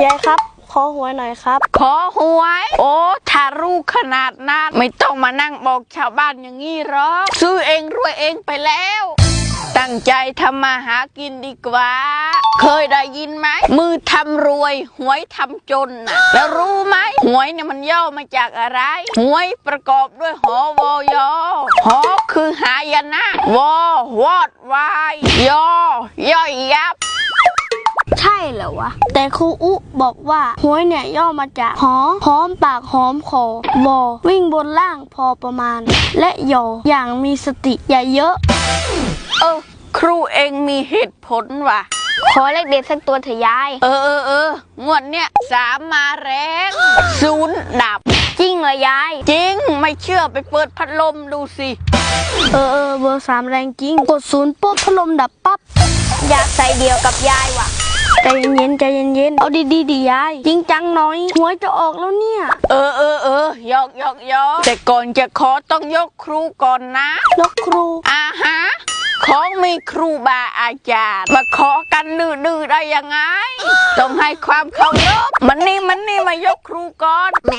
ยายครับ ขอหวยหน่อยครับ ขอหวย โอ้ถ้ารู้ขนาดนั้นไม่ต้องมานั่งบอกชาวบ้านอย่างนี้หรอกซื้อเองรวยเองไปแล้ว ตั้งใจทำมาหากินดีกว่า เคยได้ยินไหม มือทำรวยหวยทำจนนะแล้วรู้ไหมหวยเนี่ยมันย่อมาจากอะไร หวยประกอบด้วยหอวอยอหอคือหายนะวอวอดวายยอย่อยยับ ใช่เหรอวะ แต่ครูอุบอกว่าหวยเนี่ยย่อมาจากหอหอมปากหอมคอวอวิ่งบนล่างพอประมาณ และยออย่างมีสติอย่าเยอะ เออ ครูเองมีเหตุผลว่ะ ขอเลขเด็ดสักตัวเถอะยาย เออเออเอองวดเนี้ยสามมาแรงศูนย์ดับ จริงเหรอยาย จริง ไม่เชื่อไปเปิดพัดลมดูสิ เออเออเบอร์สามแรงจริง กดศูนย์ปุ๊บพัดลมดับปั๊บ อยากใส่เดียวกับยายว่ะ ใจเย็นๆใจเย็นๆเอาดีๆดิยายจริงจังหน่อยหวยจะออกแล้วเนี่ย เออเออเออยอกยอกยอกแต่ก่อนจะขอต้องยกครูก่อนนะยกครูอาฮะของมีครูบาอาจารย์ มาขอกันดื้อๆได้ยังไง ต้องให้ความเคารพมันนี่มันนี่มายกครูก่อนเ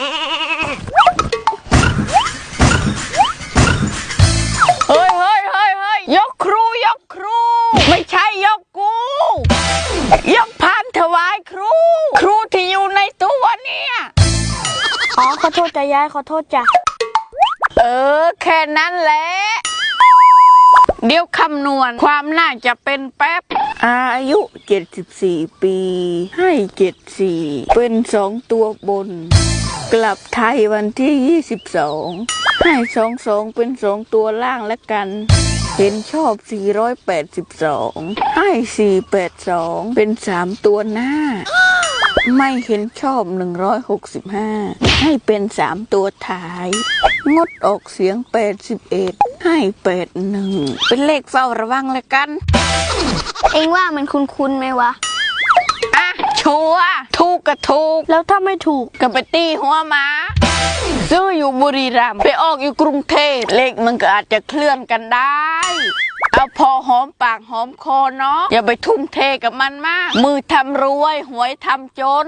ขอโทษจ้ะยายขอโทษจ้ะ เออ แค่นั้นแหละ เดี๋ยวคำนวณความน่าจะเป็นแป๊บ อายุ 74 ปี ให้ 74 เป็นสองตัวบน กลับไทยวันที่ 22 ให้สองสองเป็นสองตัวล่างแล้วกัน เห็นชอบ 482 ให้ 482 เป็นสามตัวหน้า ไม่เห็นชอบ 165 ให้เป็นสามตัวท้าย งดออกเสียง 81 ให้ 81 เป็นเลขเฝ้าระวังแล้วกัน เองว่ามันคุ้นๆไหมวะ อะ ชัวร์ถูกก็ถูก แล้วถ้าไม่ถูกก็ไปตีหัวหมาซื้ออยู่บุรีรัมย์ไปออกอยู่กรุงเทพเลขมันก็อาจจะเคลื่อนกันได้ เอาพอหอมปากหอมคอเนาะอย่าไปทุ่มเทกับมันมาก มือทำรวยหวยทำจน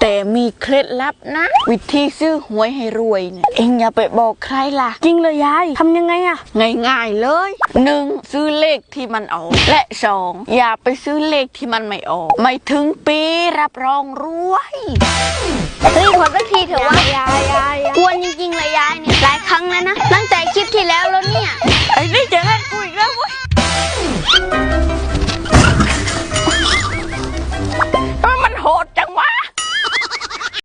แต่มีเคล็ดลับนะ วิธีซื้อหวยให้รวยเนี่ยเอ็งอย่าไปบอกใครล่ะ จริงเลยยายทำยังไงอะง่ายๆเลยหนึ่งซื้อเลขที่มันออก และสองอย่าไปซื้อเลขที่มันไม่ออก ไม่ถึงปีรับรองรวยเฮ้ยขอสักทีเถอะวะยายยายกวนจริงๆเลยยายเนี่ยหลายครั้งแล้วนะตั้งแต่คลิปที่แล้ว